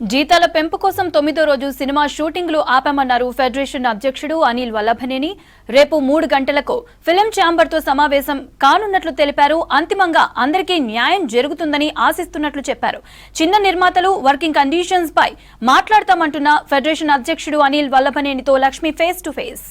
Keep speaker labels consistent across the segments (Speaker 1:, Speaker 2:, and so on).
Speaker 1: జీతాల పెంపు కోసం తొమ్మిదో రోజు సినిమా షూటింగ్లు ఆపామన్నారు ఫెడరేషన్ అధ్యక్షుడు అనిల్ వల్లభనేని. రేపు మూడు గంటలకు ఫిలిం ఛాంబర్తో సమావేశం కానున్నట్లు తెలిపారు. అంతిమంగా అందరికీ న్యాయం జరుగుతుందని ఆశిస్తున్నట్లు చెప్పారు. చిన్న నిర్మాతలు వర్కింగ్ కండిషన్స్ పై మాట్లాడతామంటున్న ఫెడరేషన్ అధ్యక్షుడు అనిల్ వల్లభనేనితో లక్ష్మి ఫేస్ టు ఫేస్.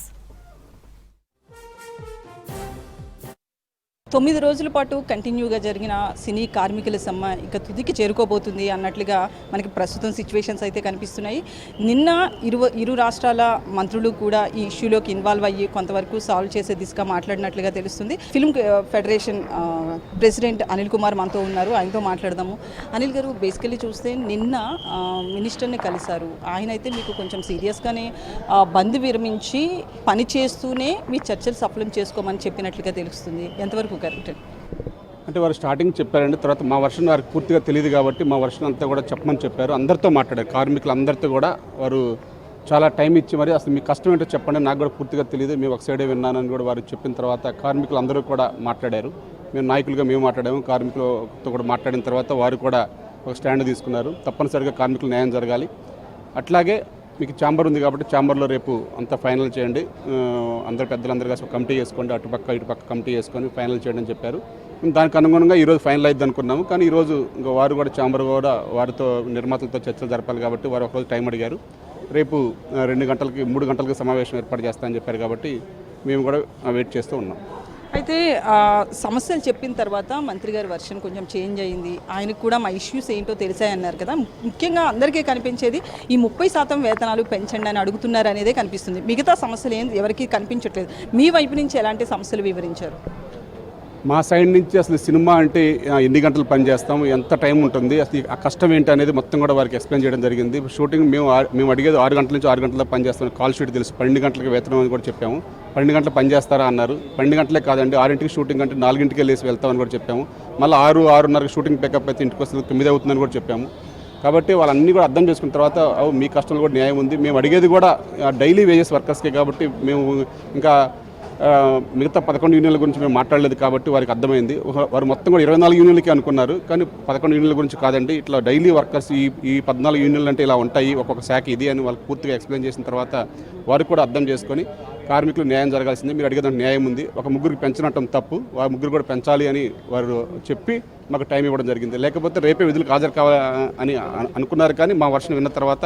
Speaker 2: తొమ్మిది రోజుల పాటు కంటిన్యూగా జరిగిన సినీ కార్మికుల సమ్మె ఇక తుదికి చేరుకోబోతుంది అన్నట్లుగా మనకి ప్రస్తుతం సిచ్యువేషన్స్ అయితే కనిపిస్తున్నాయి. నిన్న ఇరు ఇరు రాష్ట్రాల మంత్రులు కూడా ఈ ఇష్యూలోకి ఇన్వాల్వ్ అయ్యి కొంతవరకు సాల్వ్ చేసే దిశగా మాట్లాడినట్లుగా తెలుస్తుంది. Film federation president Anil Kumar మనతో ఉన్నారు. ఆయనతో మాట్లాడదాము. అనిల్ గారు బేసికలీ చూస్తే నిన్న uh, మినిస్టర్ని కలిశారు. ఆయన అయితే మీకు కొంచెం సీరియస్గానే uh, బంద్ విరమించి పని చేస్తూనే మీ చర్చలు సఫలం చేసుకోమని చెప్పినట్లుగా తెలుస్తుంది. ఎంతవరకు? కరెక్ట్.
Speaker 3: అంటే వారు స్టార్టింగ్ చెప్పారండి తర్వాత మా వర్షన్ వారికి పూర్తిగా తెలియదు కాబట్టి మా వర్షన్ అంతా కూడా చెప్పమని చెప్పారు. అందరితో మాట్లాడారు కార్మికులు అందరితో కూడా వారు చాలా టైం ఇచ్చి మరి అసలు మీ కష్టం ఏంటో చెప్పండి నాకు కూడా పూర్తిగా తెలియదు మేము ఒక సైడే విన్నానని కూడా వారు చెప్పిన తర్వాత కార్మికులు అందరూ కూడా మాట్లాడారు. మేము నాయకులుగా మేము మాట్లాడాము కార్మికులతో కూడా మాట్లాడిన తర్వాత వారు కూడా ఒక స్టాండ్ తీసుకున్నారు. తప్పనిసరిగా కార్మికులు న్యాయం జరగాలి. అట్లాగే మీకు ఛాంబర్ ఉంది కాబట్టి ఛాంబర్లో రేపు అంతా ఫైనల్ చేయండి. అందరు పెద్దలందరూ కలిసి కమిటీ చేసుకోండి అటుపక్క ఇటుపక్క కమిటీ చేసుకొని ఫైనల్ చేయండి అని చెప్పారు. దానికి అనుగుణంగా ఈరోజు ఫైనల్ అయింది అనుకున్నాము. కానీ ఈరోజు ఇంకా వారు కూడా ఛాంబర్ కూడా వారితో నిర్మాతలతో చర్చలు జరపాలి కాబట్టి వారు ఒకరోజు టైం అడిగారు. రేపు రెండు గంటలకి మూడు గంటలకి సమావేశం ఏర్పాటు చేస్తామని చెప్పారు కాబట్టి మేము కూడా వెయిట్ చేస్తూ ఉన్నాం.
Speaker 2: అయితే సమస్యలు చెప్పిన తర్వాత మంత్రి గారి వర్షన్ కొంచెం చేంజ్ అయింది. ఆయనకు కూడా మా ఇష్యూస్ ఏంటో తెలిసాయన్నారు కదా. ముఖ్యంగా అందరికీ కనిపించేది ఈ ముప్పై శాతం వేతనాలు పెంచండి అని అడుగుతున్నారు అనేదే కనిపిస్తుంది. మిగతా సమస్యలు ఏం ఎవరికీ కనిపించట్లేదు. మీ వైపు నుంచి ఎలాంటి సమస్యలు వివరించారు?
Speaker 3: మా సైడ్ నుంచి అసలు సినిమా అంటే ఎన్ని గంటలు పనిచేస్తాము ఎంత టైం ఉంటుంది అసలు ఆ కష్టం ఏంటి అనేది మొత్తం కూడా వారికి ఎక్స్ప్లెయిన్ చేయడం జరిగింది. షూటింగ్ మేము మేము అడిగేది ఆరు గంటల నుంచి ఆరు గంటల పని చేస్తాం కాల్ షీట్ తెలుసు. పన్నెండు గంటలకు వేతనం అని కూడా చెప్పాము. పన్నెండు గంటలు పని చేస్తారా అన్నారు. పన్నెండు గంటలే కాదండి ఆరింటికి షూటింగ్ అంటే నాలుగింటికి వెళ్ళేసి వెళ్తామని కూడా చెప్పాము. మళ్ళీ ఆరు ఆరున్నరకు షూటింగ్ పికప్ అయితే ఇంటికి వస్తుంది తొమ్మిది అవుతుందని కూడా చెప్పాము. కాబట్టి వాళ్ళన్నీ కూడా అర్థం చేసుకున్న తర్వాత మీ కష్టంలో కూడా న్యాయం ఉంది. మేము అడిగేది కూడా డైలీ వేజెస్ వర్కర్స్కే కాబట్టి మేము ఇంకా మిగతా పదకొండు యూనియన్ల గురించి మేము మాట్లాడలేదు కాబట్టి వారికి అర్థమైంది. వారు మొత్తం కూడా ఇరవై నాలుగు యూనియన్లకి అనుకున్నారు. కానీ పదకొండు యూనియన్ల గురించి కాదండి ఇట్లా డైలీ వర్కర్స్ ఈ ఈ పద్నాలుగు యూనియన్లు అంటే ఇలా ఉంటాయి ఒక్కొక్క శాఖ ఇది అని వాళ్ళకి పూర్తిగా ఎక్స్ప్లెయిన్ చేసిన తర్వాత వారు కూడా అర్థం చేసుకొని కార్మికులు న్యాయం జరగాల్సింది. మీరు అడిగేదానికి న్యాయం ఉంది. ఒక ముగ్గురికి పెంచనటం తప్పు. వారు ముగ్గురు కూడా పెంచాలి అని వారు చెప్పి మాకు టైం ఇవ్వడం జరిగింది. లేకపోతే రేపే విధులకు హాజరు కావాలి అని అనుకున్నారు కానీ మా వర్షం విన్న తర్వాత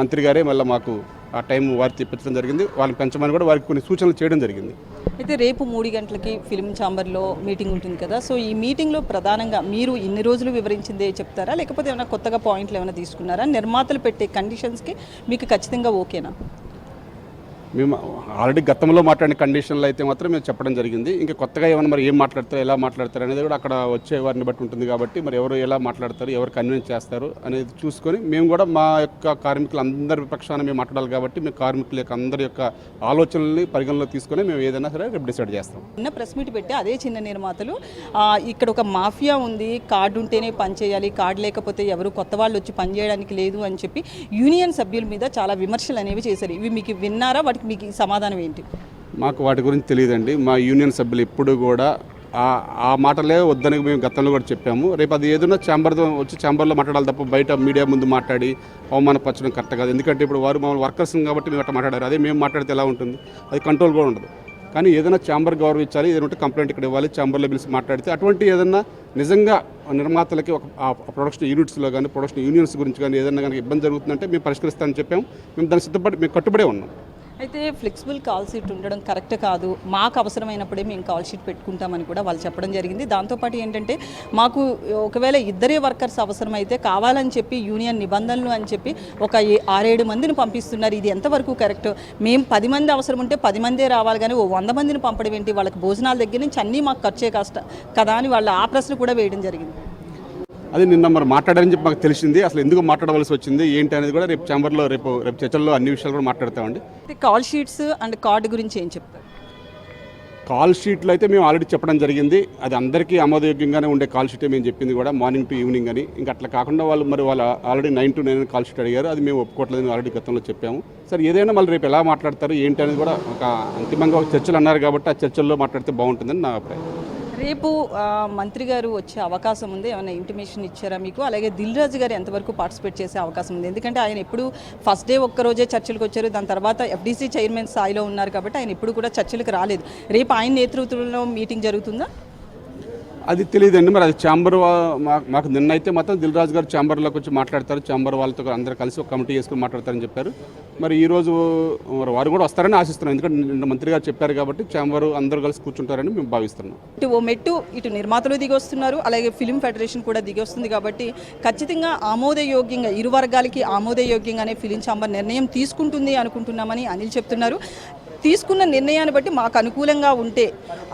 Speaker 3: మంత్రి గారే మళ్ళీ మాకు ఆ టైం వారికి తెప్పించడం జరిగింది. వాళ్ళని పెంచమని కూడా వారికి కొన్ని సూచనలు చేయడం జరిగింది.
Speaker 2: అయితే రేపు మూడు గంటలకి ఫిల్మ్ ఛాంబర్లో మీటింగ్ ఉంటుంది కదా. సో ఈ మీటింగ్లో ప్రధానంగా మీరు ఇన్ని రోజులు వివరించిందే చెప్తారా? లేకపోతే ఏమైనా కొత్తగా పాయింట్లు ఏమైనా తీసుకున్నారా? నిర్మాతలు పెట్టే కండిషన్స్కి మీకు ఖచ్చితంగా ఓకేనా?
Speaker 3: మేము ఆల్రెడీ గతంలో మాట్లాడిన కండిషన్లు అయితే మాత్రం మేము చెప్పడం జరిగింది. ఇంకా కొత్తగా ఏమైనా మరి ఏం మాట్లాడతారు ఎలా మాట్లాడతారు అనేది కూడా అక్కడ వచ్చే వారిని బట్టి ఉంటుంది కాబట్టి మరి ఎవరు ఎలా మాట్లాడతారు ఎవరు కన్విన్స్ చేస్తారు అనేది చూసుకొని మేము కూడా మా యొక్క కార్మికులందరి పక్షాన మేము మాట్లాడాలి కాబట్టి మేము కార్మికుల యొక్క అందరి యొక్క ఆలోచనల్ని పరిగణలో తీసుకొని మేము ఏదైనా సరే రేపు డిసైడ్ చేస్తాం.
Speaker 2: నిన్న ప్రెస్ మీట్ పెట్టి అదే చిన్న నిర్మాతలు ఇక్కడ ఒక మాఫియా ఉంది కార్డు ఉంటేనే పని చేయాలి కార్డు లేకపోతే ఎవరు కొత్త వాళ్ళు వచ్చి పని చేయడానికి లేదు అని చెప్పి యూనియన్ సభ్యుల మీద చాలా విమర్శలు అనేవి చేశారు. ఇవి మీకు విన్నారా? వాటికి మీకు సమాధానం ఏంటి?
Speaker 3: మాకు వాటి గురించి తెలియదండి. మా యూనియన్ సభ్యులు ఎప్పుడు కూడా ఆ ఆ మాటలే వద్దని మేము గతంలో కూడా చెప్పాము. రేపు అది ఏదైనా ఛాంబర్తో వచ్చి ఛాంబర్లో మాట్లాడాలి తప్ప బయట మీడియా ముందు మాట్లాడి అవమానపరచడం కరెక్ట్ కాదు. ఎందుకంటే ఇప్పుడు వారు మమ్మల్ని వర్కర్స్ కాబట్టి మేము అట్లా మాట్లాడారు. అదే మేము మాట్లాడితే ఎలా ఉంటుంది? అది కంట్రోల్ కూడా ఉండదు. కానీ ఏదైనా ఛాంబర్ గౌరవించాలి ఏదైనా కంప్లైంట్ ఇక్కడ ఇవ్వాలి ఛాంబర్లో పిలిచి మాట్లాడితే అటువంటి ఏదైనా నిజంగా నిర్మాతలకి ఒక ఆ ప్రొడక్షన్ యూనిట్స్లో కానీ ప్రొడక్షన్ యూనియన్స్ గురించి కానీ ఏదైనా కానీ ఇబ్బంది జరుగుతుందంటే మేము పరిష్కరిస్తామని చెప్పాము. మేము దాన్ని సిద్ధపడి మేము కట్టుబడే ఉన్నాం.
Speaker 2: అయితే ఫ్లెక్సిబుల్ కాల్ షీట్ ఉండడం కరెక్ట్ కాదు. మాకు అవసరమైనప్పుడే మేము కాల్ షీట్ పెట్టుకుంటామని కూడా వాళ్ళు చెప్పడం జరిగింది. దాంతోపాటు ఏంటంటే మాకు ఒకవేళ ఇద్దరే వర్కర్స్ అవసరమైతే కావాలని చెప్పి యూనియన్ నిబంధనలు అని చెప్పి ఒక ఆరేడు మందిని పంపిస్తున్నారు. ఇది ఎంతవరకు కరెక్ట్? మేము పది మంది అవసరం ఉంటే పది మందే రావాలి కానీ ఓ వంద మందిని పంపడం ఏంటి? వాళ్ళకి భోజనాల దగ్గర నుంచి అన్నీ మాకు ఖర్చే కష్టం కదా అని వాళ్ళు ఆ ప్రశ్న కూడా వేయడం జరిగింది.
Speaker 3: అది నిన్న మరి మాట్లాడారని చెప్పి మాకు తెలిసింది. అసలు ఎందుకు మాట్లాడవలసి వచ్చింది? ఏంటి అనేది కూడా రేపు ఛాంబర్లో రేపు రేపు చర్చల్లో అన్ని విషయాలు కూడా మాట్లాడతామండి.
Speaker 2: కాల్ షీట్స్ అండ్ కార్డు గురించి ఏం చెప్తారు?
Speaker 3: కాల్ షీట్లు అయితే మేము ఆల్రెడీ చెప్పడం జరిగింది. అది అందరికీ ఆమోదయోగ్యంగానే ఉండే కాల్ షీటే మేము చెప్పింది కూడా మార్నింగ్ టు ఈవినింగ్ అని. ఇంకా అట్లా కాకుండా వాళ్ళు మరి వాళ్ళు already nine to nine call sheet అడిగారు. అది మేము ఒప్పుకోవట్లేదని ఆల్రెడీ గతంలో చెప్పాము. సరే ఏదైనా మళ్ళీ రేపు ఎలా మాట్లాడతారు ఏంటి అనేది కూడా ఒక అంతిమంగా ఒక చర్చలు అన్నారు కాబట్టి ఆ చర్చల్లో మాట్లాడితే బాగుంటుందని నా అభిప్రాయం.
Speaker 2: రేపు మంత్రి గారు వచ్చే అవకాశం ఉంది. ఏమైనా ఇంటిమేషన్ ఇచ్చారా మీకు? అలాగే దిల్ రాజు గారు ఎంతవరకు పార్టిసిపేట్ చేసే అవకాశం ఉంది? ఎందుకంటే ఆయన ఎప్పుడు ఫస్ట్ డే ఒక్క రోజే చర్చలకు వచ్చారు. దాని తర్వాత ఎఫ్డీసీ చైర్మన్ స్థాయిలో ఉన్నారు కాబట్టి ఆయన ఎప్పుడు కూడా చర్చలకు రాలేదు. రేపు ఆయన నేతృత్వంలో మీటింగ్ జరుగుతుందా?
Speaker 3: అది తెలియదండి మరి అది ఛాంబర్ మా- మాకు నిన్న అయితే మాత్రం దిల్ రాజు గారు ఛాంబర్లోకి వచ్చి మాట్లాడతారు. ఛాంబర్ వాళ్ళతో అందరూ కలిసి ఒక కమిటీ చేసుకుని మాట్లాడతారని చెప్పారు. మరి ఈరోజు మరి వారు కూడా వస్తారని ఆశిస్తున్నాం. ఎందుకంటే నిన్న మంత్రి గారు చెప్పారు కాబట్టి ఛాంబర్ అందరూ కలిసి కూర్చుంటారని మేము భావిస్తున్నాం.
Speaker 2: ఇటు ఓ మెట్టు ఇటు నిర్మాతలు దిగి వస్తున్నారు అలాగే ఫిలిం ఫెడరేషన్ కూడా దిగి వస్తుంది కాబట్టి ఖచ్చితంగా ఆమోదయోగ్యంగా ఇరు వర్గాలకి ఆమోదయోగ్యంగానే ఫిలిం ఛాంబర్ నిర్ణయం తీసుకుంటుంది అనుకుంటున్నామని అనిల్ చెప్తున్నారు. తీసుకున్న నిర్ణయాన్ని బట్టి మాకు అనుకూలంగా ఉంటే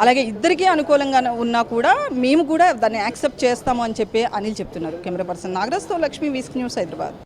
Speaker 2: అలాగే ఇద్దరికీ అనుకూలంగా ఉన్నా కూడా మేము కూడా దాన్ని యాక్సెప్ట్ చేస్తాము అని చెప్పి అనిల్ చెప్తున్నారు. కెమెరా పర్సన్ నాగరాజ్తో లక్ష్మీ వీస్క్ న్యూస్ హైదరాబాద్.